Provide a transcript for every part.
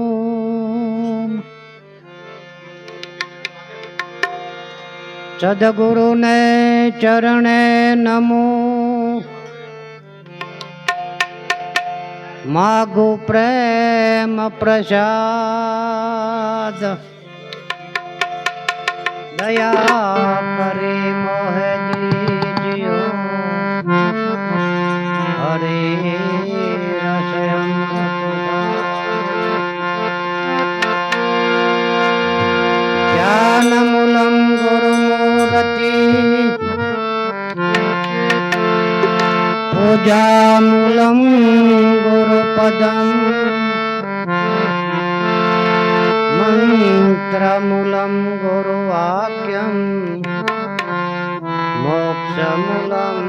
ઓમ સદગુરુને ચરણે નમો. માગુ પ્રેમ પ્રસાદ. દયા કરી પૂજામૂલમ ગુરુપદમ મંત્રમૂલમ ગુરુવાક્યમ મોક્ષમૂલમ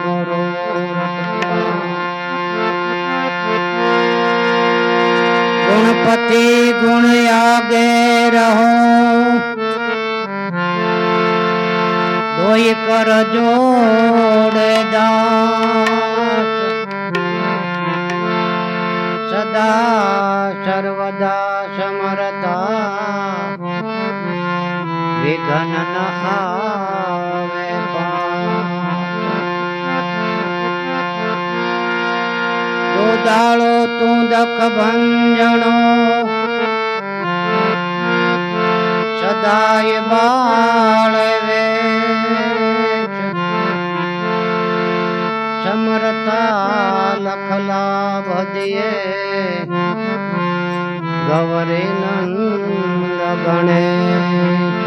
ગુરુ ગુણપતિ ગુણ આગે રહો દોઈ કર જોડે સર્વદા સમરતા વિઘન ન આવે દાળો તું દખ ભંજણો સદાય બાળવે લખલા ભદિયે ગૌરી નંદ ગણેશ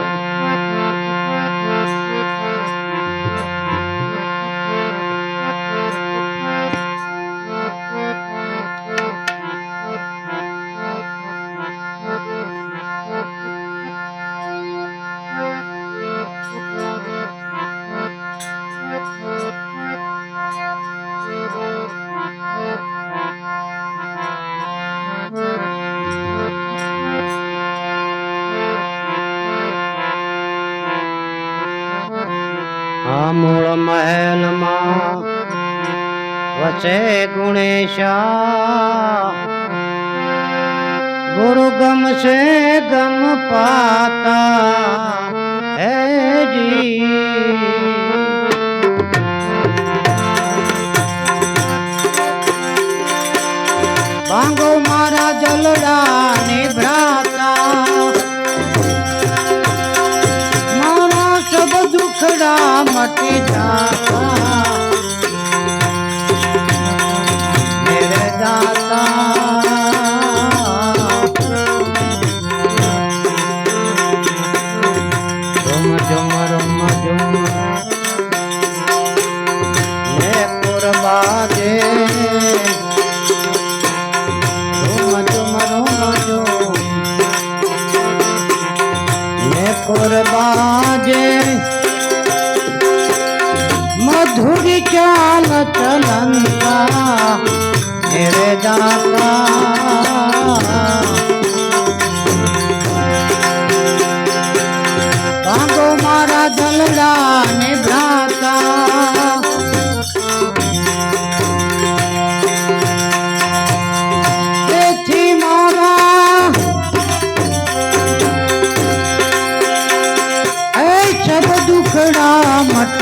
ગુણેશા ગુરુ ગમશે ગમ પાતા હે જી.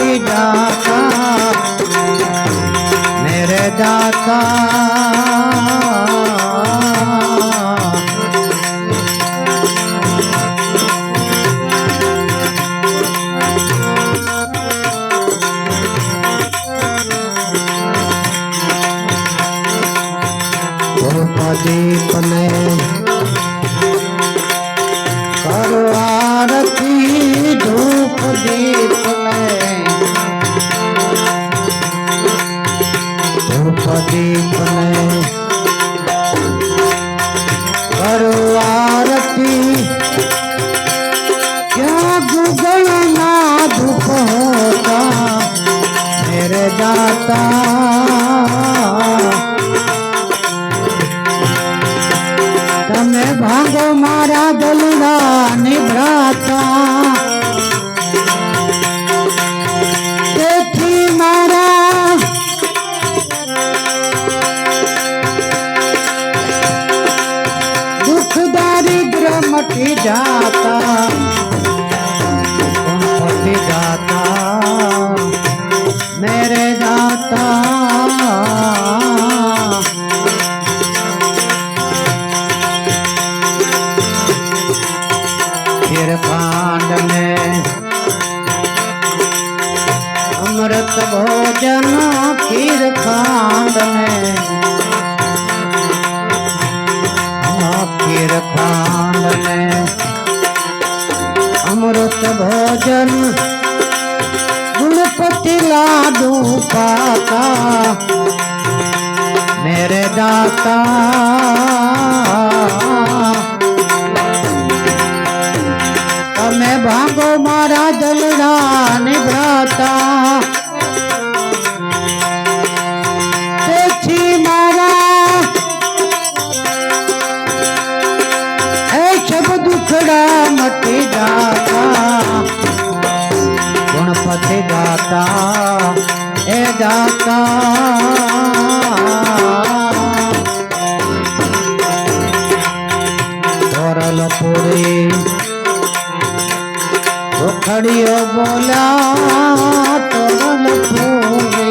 દુખડા મટી જાતા મેરે पदे पला ફટી જાતા. ફટી જાતા? મેરે દાતા ફિર ખાંડ મે અમૃત ભોજન ખીર રાધુ પાતા મેરે દાતા તમે ભાગો મારા જલડા નિભ્રાતા ન પોરે. ભોખડીઓ બોલા તો ન પોરે.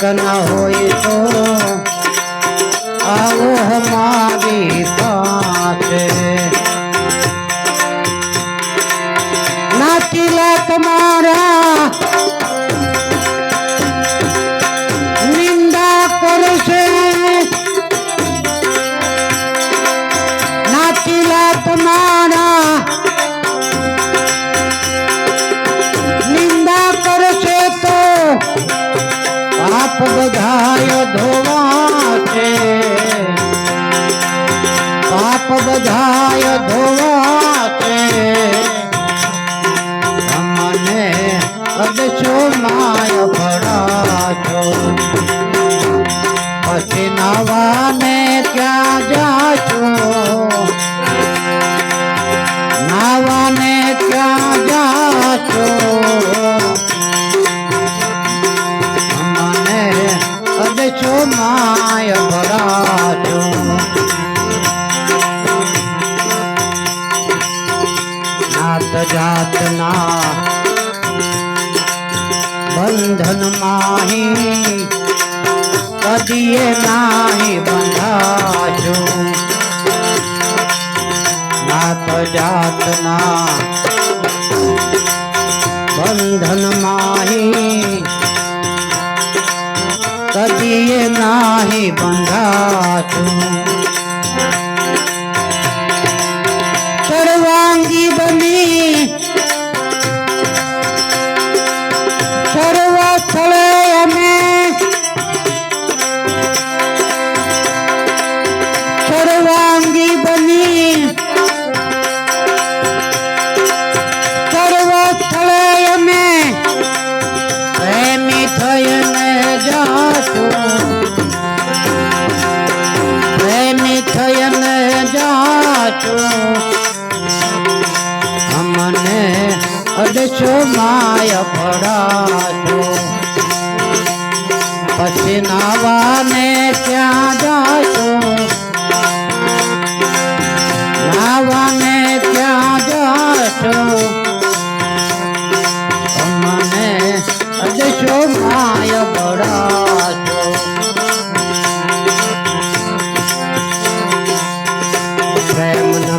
કના હોય તો આવો હમ Amém. નાથના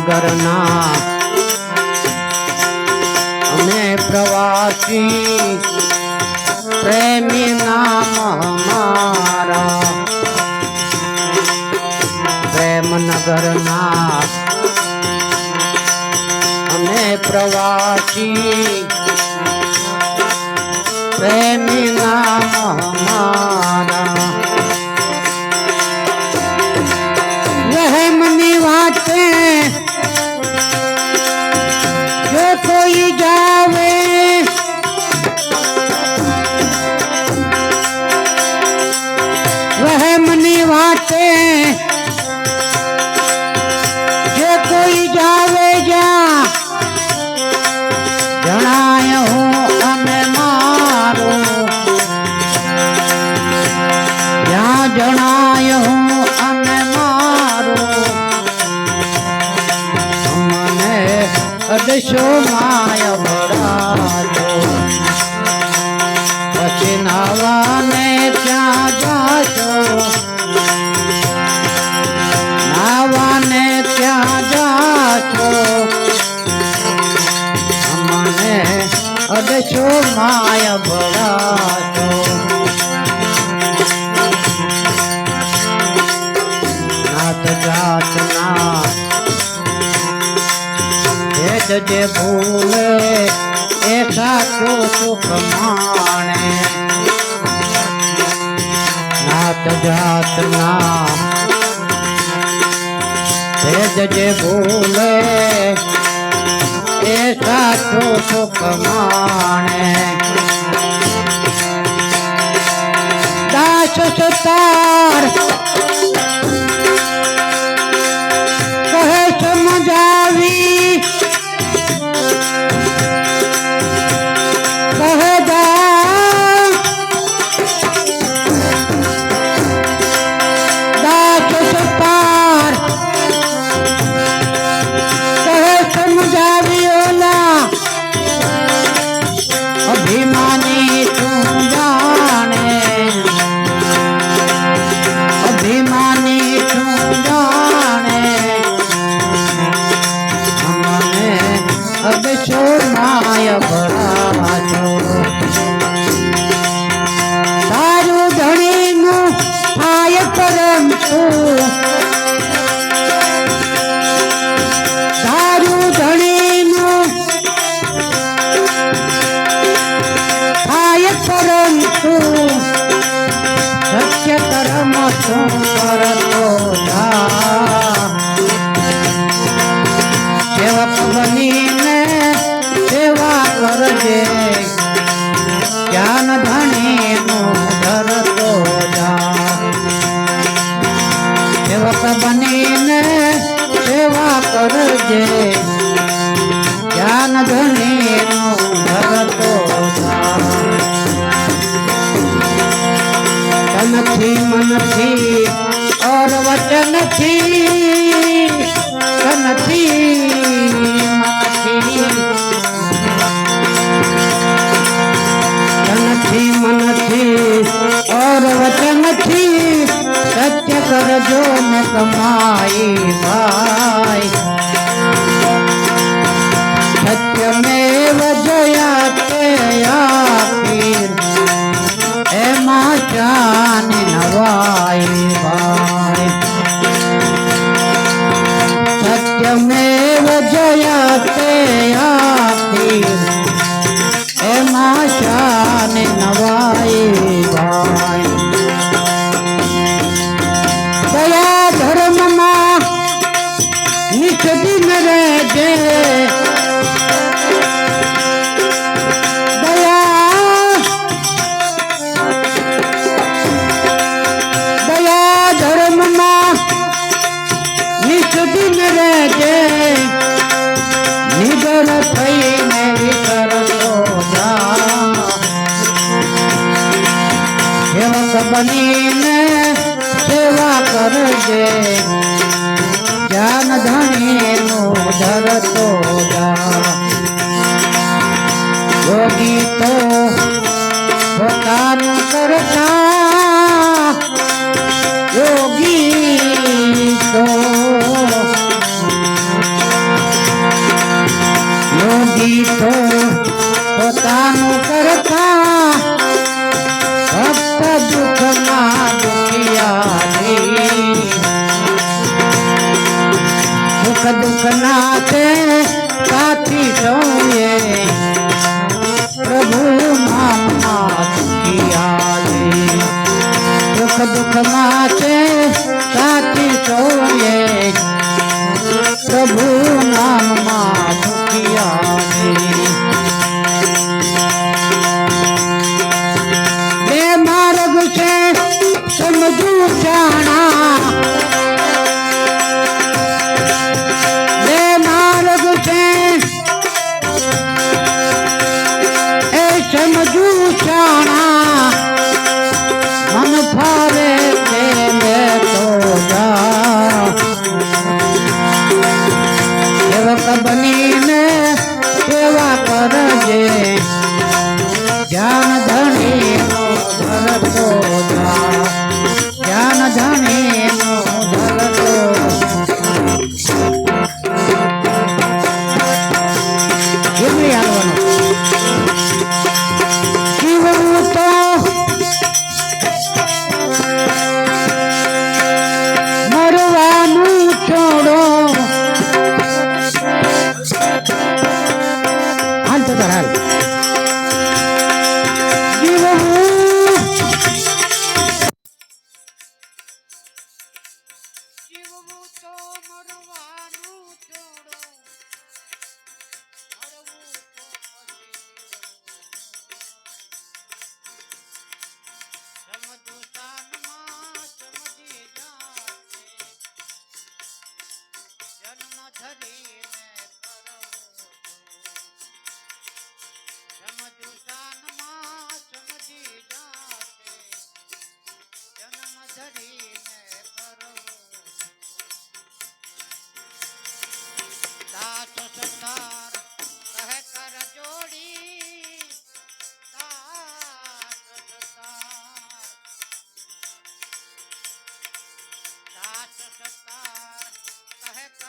સાગરના અમે પ્રવાસી માય ભળાતો. નાથ જાત નાથ જે ભૂલે, એ સાચો સુખ માણે. નાથ જાત ના જે ભૂલે મારે સાચો સુખ માણે. ಜ್ಞಾನದ કરજો ને કમાઈ ભાઈ. સત્ય મેવ જયા તે આપીર, એમાં જાન નવાઈ ભાઈ. સત્ય મેવ જયા તે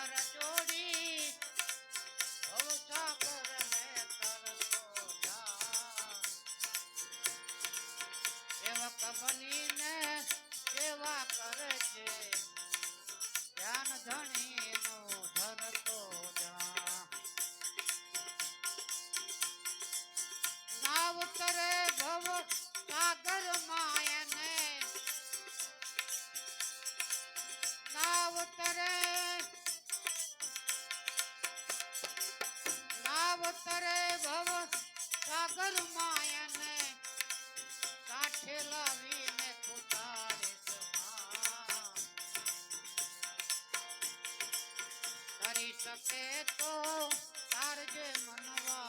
borracho સાગર માયાને કાંઠે લાવીને તું તારે કરી શકે તો તારજે મનવા